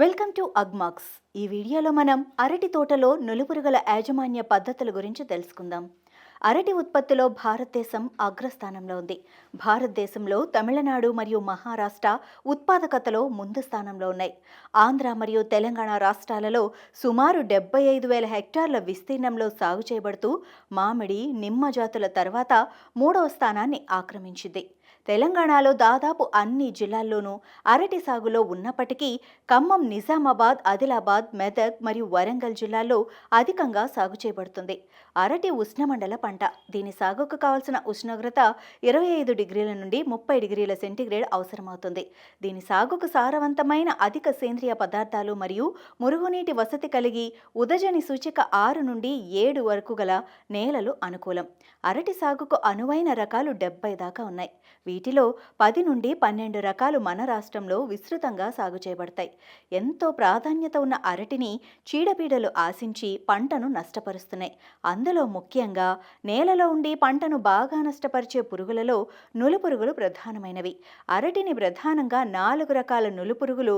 Welcome to Agmax. ఈ వీడియోలో మనం అరటి తోటలో నులుపురుగుల యాజమాన్య పద్ధతుల గురించి తెలుసుకుందాం. అరటి ఉత్పత్తిలో భారతదేశం అగ్రస్థానంలో ఉంది. భారతదేశంలో తమిళనాడు మరియు మహారాష్ట్ర ఉత్పాదకతలో ముందు స్థానంలో ఉన్నాయి. ఆంధ్ర మరియు తెలంగాణ రాష్ట్రాలలో సుమారు డెబ్బై ఐదు వేల హెక్టార్ల విస్తీర్ణంలో సాగు చేయబడుతూ మామిడి నిమ్మ జాతుల తర్వాత మూడవ స్థానాన్ని ఆక్రమించింది. తెలంగాణలో దాదాపు అన్ని జిల్లాల్లోనూ అరటి సాగులో ఉన్నప్పటికీ ఖమ్మం నిజామాబాద్ ఆదిలాబాద్ మెదక్ మరియు వరంగల్ జిల్లాల్లో అధికంగా సాగు చేయబడుతుంది. అరటి ఉష్ణమండల పంట. దీని సాగుకు కావాల్సిన ఉష్ణోగ్రత ఇరవై ఐదు డిగ్రీల నుండి ముప్పై డిగ్రీల సెంటీగ్రేడ్ అవసరమవుతుంది. దీని సాగుకు సారవంతమైన అధిక సేంద్రియ పదార్థాలు మరియు మురుగునీటి వసతి కలిగి ఉదజని సూచిక ఆరు నుండి ఏడు వరకు గల నేలలు అనుకూలం. అరటి సాగుకు అనువైన రకాలు డెబ్బై దాకా ఉన్నాయి. వీటిలో పది నుండి పన్నెండు రకాలు మన రాష్ట్రంలో విస్తృతంగా సాగు చేయబడతాయి. ఎంతో ప్రాధాన్యత ఉన్న అరటిని చీడపీడలు ఆశించి పంటను నష్టపరుస్తున్నాయి. అందులో ముఖ్యంగా నేలలో ఉండి పంటను బాగా నష్టపరిచే పురుగులలో నులుపురుగులు ప్రధానమైనవి. అరటిని ప్రధానంగా నాలుగు రకాల నులుపురుగులు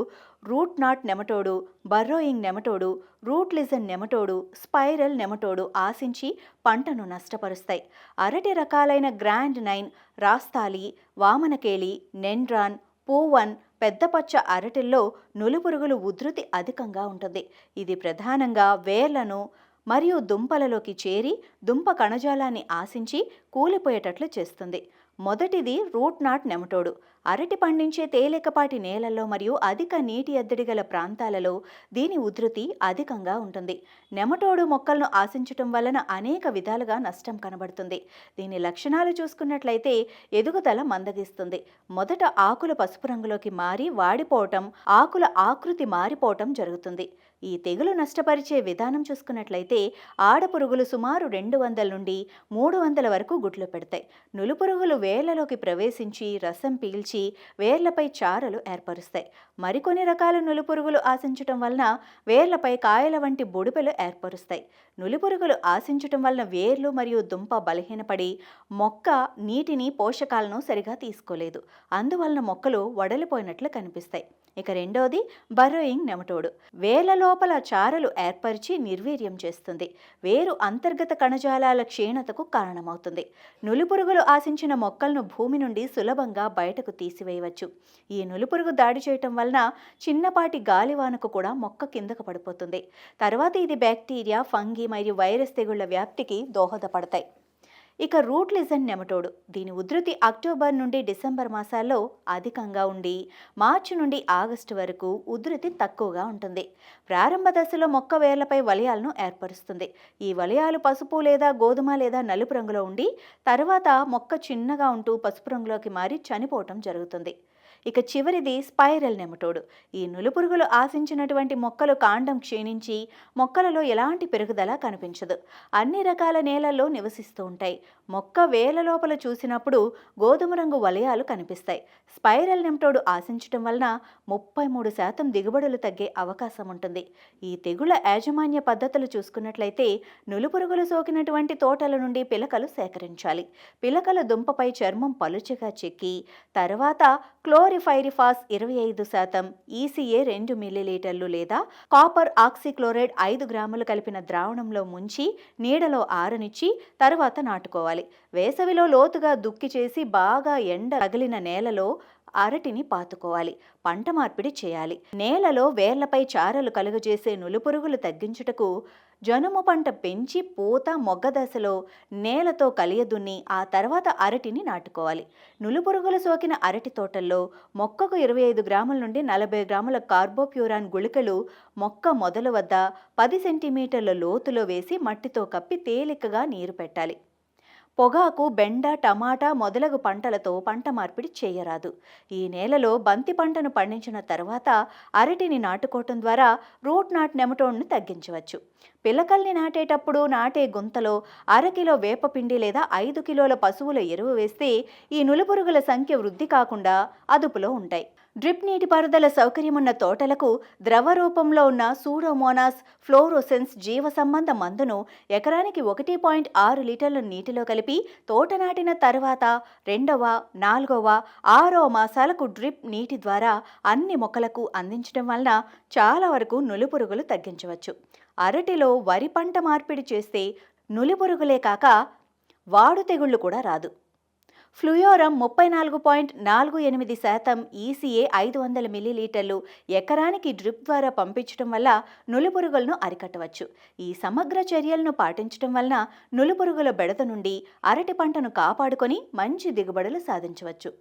root knot nematode burrowing nematode root lesion nematode spiral nematode ఆశించి పంటను నష్టపరుస్తాయి. అరటి రకాలైన గ్రాండ్ నైన్ రాస్తాలి వామనకేలి నెండ్రాన్ పూవన్ పెద్దపచ్చ అరటిల్లో నులుపురుగులు ఉధృతి అధికంగా ఉంటుంది. ఇది ప్రధానంగా వేర్లను మరియు దుంపలలోకి చేరి దుంప కణజాలాన్ని ఆశించి కూలిపోయేటట్లు చేస్తుంది. మొదటిది రూట్ నాట్ నెమటోడు. అరటి పండించే తేలికపాటి నేలల్లో మరియు అధిక నీటి ఎద్దడి గల ప్రాంతాలలో దీని ఉధృతి అధికంగా ఉంటుంది. నెమటోడు మొక్కలను ఆశించటం వలన అనేక విధాలుగా నష్టం కనబడుతుంది. దీని లక్షణాలు చూసుకున్నట్లయితే ఎదుగుదల మందగిస్తుంది. మొదట ఆకులు పసుపు రంగులోకి మారి వాడిపోవటం ఆకుల ఆకృతి మారిపోవటం జరుగుతుంది. ఈ తెగులు నష్టపరిచే విధానం చూసుకున్నట్లయితే ఆడపురుగులు సుమారు రెండు వందల నుండి మూడు వందల వరకు గుడ్లు పెడతాయి. నులుపురుగులు వేలలోకి ప్రవేశించి రసం పీల్చి వేర్లపై చారలు ఏర్పరుస్తాయి. మరికొన్ని రకాల నులిపురుగులు ఆశించటం వలన వేర్లపై కాయల వంటి బొడుపెలు ఏర్పరుస్తాయి. నులిపురుగులు ఆశించటం వలన వేర్లు మరియు దుంప బలహీనపడి మొక్క నీటిని పోషకాలను సరిగా తీసుకోలేదు. అందువలన మొక్కలు వడలిపోయినట్లు కనిపిస్తాయి. ఇక రెండోది బరోయింగ్ నెమటోడు. వేల లోపల చారలు ఏర్పరిచి నిర్వీర్యం చేస్తుంది. వేరు అంతర్గత కణజాలాల క్షీణతకు కారణమవుతుంది. నులిపురుగులు ఆశించిన మొక్కలను భూమి నుండి సులభంగా బయటకు తీసివేయవచ్చు. ఈ నులిపురుగు దాడి చేయటం వలన చిన్నపాటి గాలివానకు కూడా మొక్క కిందకు పడిపోతుంది. తర్వాత ఇది బ్యాక్టీరియా ఫంగి మరియు వైరస్ తెగుళ్ళ వ్యాప్తికి దోహదపడతాయి. ఇక రూట్ లిజన్ నెమటోడు. దీని ఉధృతి అక్టోబర్ నుండి డిసెంబర్ మాసాల్లో అధికంగా ఉండి మార్చి నుండి ఆగస్టు వరకు ఉధృతి తక్కువగా ఉంటుంది. ప్రారంభ దశలో మొక్క వేర్లపై వలయాలను ఏర్పరుస్తుంది. ఈ వలయాలు పసుపు లేదా గోధుమ లేదా నలుపు రంగులో ఉండి తర్వాత మొక్క చిన్నగా ఉంటూ పసుపు రంగులోకి మారి చనిపోవటం జరుగుతుంది. ఇక చివరిది స్పైరల్ నెమటోడు. ఈ నులుపురుగులు ఆశించినటువంటి మొక్కలు కాండం క్షీణించి మొక్కలలో ఎలాంటి పెరుగుదల కనిపించదు. అన్ని రకాల నేలల్లో నివసిస్తూ ఉంటాయి. మొక్క వేల లోపల చూసినప్పుడు గోధుమ రంగు వలయాలు కనిపిస్తాయి. స్పైరల్ నెమటోడు ఆశించటం వలన ముప్పై మూడు శాతం దిగుబడులు తగ్గే అవకాశం ఉంటుంది. ఈ తెగుల యాజమాన్య పద్ధతులు చూసుకున్నట్లయితే నులుపురుగులు సోకినటువంటి తోటల నుండి పిలకలు సేకరించాలి. పిలకల దుంపపై చర్మం పలుచగా చెక్కి తర్వాత క్లోరిఫైరిఫాస్ ఇరవై ఐదు శాతం ఈసీఏ రెండు మిల్లీలీటర్లు లేదా కాపర్ ఆక్సిక్లోరైడ్ ఐదు గ్రాములు కలిపిన ద్రావణంలో ముంచి నీడలో ఆరనిచ్చి తర్వాత నాటుకోవాలి. వేసవిలో లోతుగా దుక్కి చేసి బాగా ఎండ తగిలిన నేలలో అరటిని పాతుకోవాలి. పంట మార్పిడి చేయాలి. నేలలో వేర్లపై చారలు కలుగజేసే నులుపురుగులు తగ్గించుటకు జనుము పంట పెంచి పూత మొగ్గ దశలో నేలతో కలియదున్ని ఆ తర్వాత అరటిని నాటుకోవాలి. నులుపురుగులు సోకిన అరటి తోటల్లో మొక్కకు ఇరవై ఐదు గ్రాముల నుండి నలభై గ్రాముల కార్బోప్యూరాన్ గుళికలు మొక్క మొదలు వద్ద పది సెంటీమీటర్ల లోతులో వేసి మట్టితో కప్పి తేలికగా నీరు పెట్టాలి. పొగాకు బెండ టమాటా మొదలగు పంటలతో పంట మార్పిడి చేయరాదు. ఈ నేలలో బంతి పంటను పండించిన తర్వాత అరటిని నాటుకోవటం ద్వారా రూట్ నాట్ నెమటోడ్ను తగ్గించవచ్చు. పిల్లకల్ని నాటేటప్పుడు నాటే గుంతలో అరకిలో వేపపిండి లేదా ఐదు కిలోల పశువుల ఎరువు వేస్తే ఈ నులుపురుగుల సంఖ్య వృద్ధి కాకుండా అదుపులో ఉంటాయి. డ్రిప్ నీటిపారుదల సౌకర్యమున్న తోటలకు ద్రవ రూపంలో ఉన్న సూడోమోనాస్ ఫ్లోరోసెన్స్ జీవ సంబంధ మందును ఎకరానికి ఒకటి పాయింట్ ఆరు లీటర్ల నీటిలో కలిపి తోట నాటిన తర్వాత రెండవ నాలుగవ ఆరవ మాసాలకు డ్రిప్ నీటి ద్వారా అన్ని మొక్కలకు అందించడం వలన చాలా వరకు నులిపురుగులు తగ్గించవచ్చు. అరటిలో వరి పంట మార్పిడి చేస్తే నులిపురుగులే కాక వాడు తెగుళ్ళు కూడా రాదు. ఫ్లూయోరం ముప్పై నాలుగు పాయింట్ నాలుగు ఎనిమిది శాతం ఈసీఏ ఐదు వందల మిల్లీలీటర్లు ఎకరానికి డ్రిప్ ద్వారా పంపించడం వల్ల నులిపురుగులను అరికట్టవచ్చు. ఈ సమగ్ర చర్యలను పాటించడం వలన నులిపురుగుల బెడద నుండి అరటి పంటను కాపాడుకొని మంచి దిగుబడులు సాధించవచ్చు.